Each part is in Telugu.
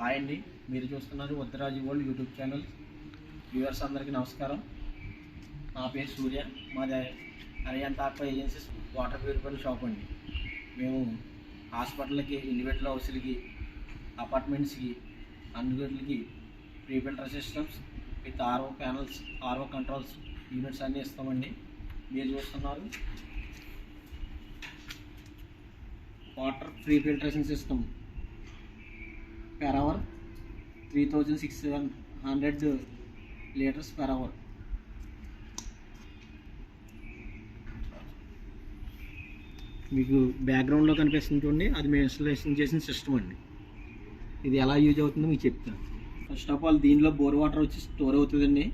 హాయ్ అండి. మీరు చూస్తున్నారు ఉత్తరాజు వరల్డ్ యూట్యూబ్ ఛానల్. వ్యూవర్స్ అందరికీ నమస్కారం. నా పేరు సూర్య. మాది Ariyanta aqua agencies water purifier shop అండి. మేము హాస్పిటల్కి ఇండివిజువల్ హౌస్లకి అపార్ట్మెంట్స్కి అందుబాటులకి pre filter systems with RO panels RO controls units అన్నీ ఇస్తామండి. మీరు చూస్తున్నారు water pre filtration system. Per hour 3600 litres per hour. మీకు బ్యాక్గ్రౌండ్లో కనిపిస్తుంది చూడండి. అది మేము ఇన్స్టలేషన్ చేసిన సిస్టమ్ అండి. ఇది ఎలా యూజ్ అవుతుందో మీకు చెప్తాను. ఫస్ట్ ఆఫ్ ఆల్ దీనిలో బోర్ వాటర్ వచ్చి స్టోర్ అవుతుందండి.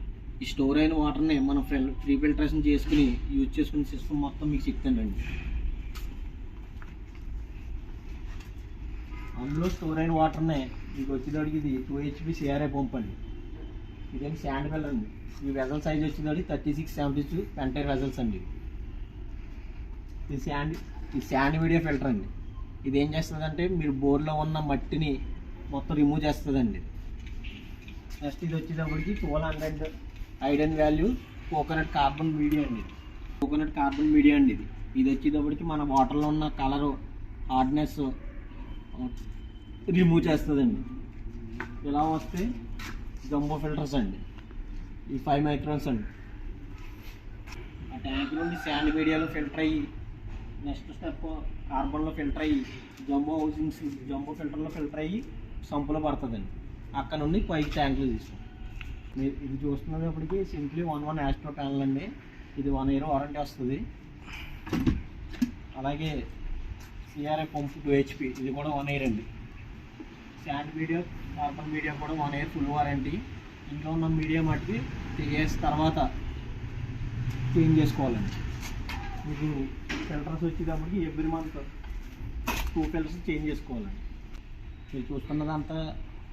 ఈ స్టోర్ అయిన వాటర్ని మనం ఫిల్ ఫ్రీ ఫిల్టరేషన్ చేసుకుని యూజ్ చేసుకునే సిస్టమ్ మొత్తం మీకు చెప్తానండి. అందులో స్టోర్ అయిన వాటర్నే మీకు వచ్చేదాడికి ఇది టూ హెచ్పి సిఆర్ఐ పంప్ అండి. ఇదేంటి శాండ్ ఫిల్టర్ అండి. ఈ vessel size వచ్చేదాడి thirty six seventy two Pentair vessels అండి. ఇది శాండ్ ఇది శాండ్ మీడియా ఫిల్టర్ అండి. ఇది ఏం చేస్తుందంటే మీరు బోర్లో ఉన్న మట్టిని మొత్తం రిమూవ్ చేస్తుందండి. నెక్స్ట్ ఇది వచ్చేటప్పటికి twelve hundred iodine value coconut carbon media అండి. కోకోనట్ కార్బన్ మీడియా అండి ఇది. ఇది వచ్చేటప్పటికి మన వాటర్లో ఉన్న కలరు హార్డ్నెస్ రిమూవ్ చేస్తుందండి. ఇలా వస్తే జంబో ఫిల్టర్స్ అండి. ఈ ఫైవ్ మైక్రోన్స్ అండి. ఆ ట్యాంక్ నుండి శాండ్ మీడియాలో ఫిల్టర్ అయ్యి నెక్స్ట్ స్టెప్ కార్బన్లో ఫిల్టర్ అయ్యి జంబో హౌసింగ్స్ జంబో ఫిల్టర్లో ఫిల్టర్ అయ్యి సంపులో పడుతుందండి. అక్కడ నుండి పైకి ట్యాంకులు తీస్తాం మీరు ఇది చూస్తున్నప్పటికీ simply one one astro panel అండి. ఇది వన్ ఇయర్ వారంటీ వస్తుంది. అలాగే సిఆర్ఐ పంప్ టూ హెచ్పి ఇది కూడా వన్ ఇయర్ అండి. శాండ్ మీడియా నార్మల్ మీడియా కూడా వన్ ఇయర్ ఫుల్ వారంటీ ఇంట్లో ఉన్న మీడియా మటుకి త్రీ ఇయర్స్ తర్వాత చేంజ్ చేసుకోవాలండి. మీకు ఫిల్టర్స్ వచ్చేటప్పటికి every month two filters change చేసుకోవాలండి. మీరు చూస్తున్నదంతా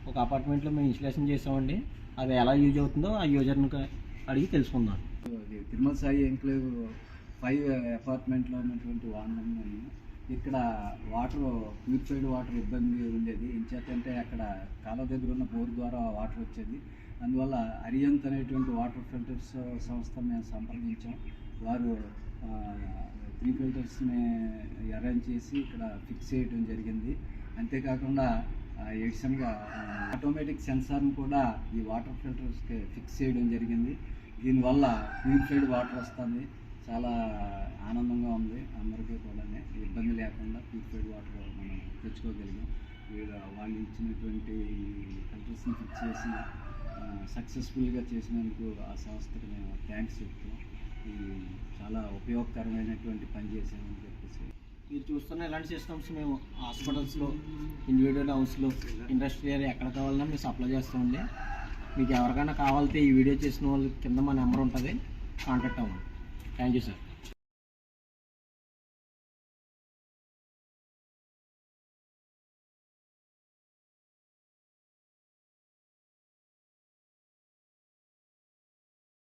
ఒక అపార్ట్మెంట్లో మేము ఇన్స్టలేషన్ చేసామండి. అది ఎలా యూజ్ అవుతుందో ఆ యూజర్ని అడిగి తెలుసుకుందాం. తిరుమల సాయి ఎంక్లేవ్ ఫైవ్ అపార్ట్మెంట్లో ఉన్నటువంటి వాహనం ఇక్కడ వాటర్ ప్యూరిఫైడ్ వాటర్ ఇబ్బంది ఉండేది. ఇంచేతంటే అక్కడ కాలువ దగ్గర ఉన్న బోర్ ద్వారా వాటర్ వచ్చేది. అందువల్ల అరియంత్ అనేటువంటి వాటర్ ఫిల్టర్స్ సంస్థ మేము సంప్రదించాం. వారు త్రీ ఫిల్టర్స్ని అరేంజ్ చేసి ఇక్కడ ఫిక్స్ చేయడం జరిగింది. అంతేకాకుండా ఎడిషన్గా ఆటోమేటిక్ సెన్సార్ను కూడా ఈ వాటర్ ఫిల్టర్స్కి ఫిక్స్ చేయడం జరిగింది. దీనివల్ల ప్యూరిఫైడ్ వాటర్ వస్తుంది. చాలా ఆనందంగా ఉంది అందరికీ కూడా ఇబ్బంది లేకుండా ప్యూరిఫైడ్ వాటర్ మనం తెచ్చుకోగలిగాం. వీళ్ళ వాళ్ళు ఇచ్చినటువంటి ఫిల్టర్స్ని ఫిక్స్ చేసి సక్సెస్ఫుల్గా చేసినందుకు ఆ సంస్థకి మేము థ్యాంక్స్ చెప్తున్నాం. ఇది చాలా ఉపయోగకరమైనటువంటి పని చేసామని చెప్పేసి. మీరు చూస్తున్న ఇలాంటి సిస్టమ్స్ మేము హాస్పిటల్స్లో ఇండివిజువల్ హౌస్లో ఇండస్ట్రియల్ ఎక్కడ కావాలన్నా మేము సప్లై చేస్తామండి. మీకు ఎవరికైనా కావాలితే ఈ వీడియో చేసిన వాళ్ళు కింద మా నెంబర్ ఉంటుంది. కాంటాక్ట్ అవ్వండి. Thank you sir.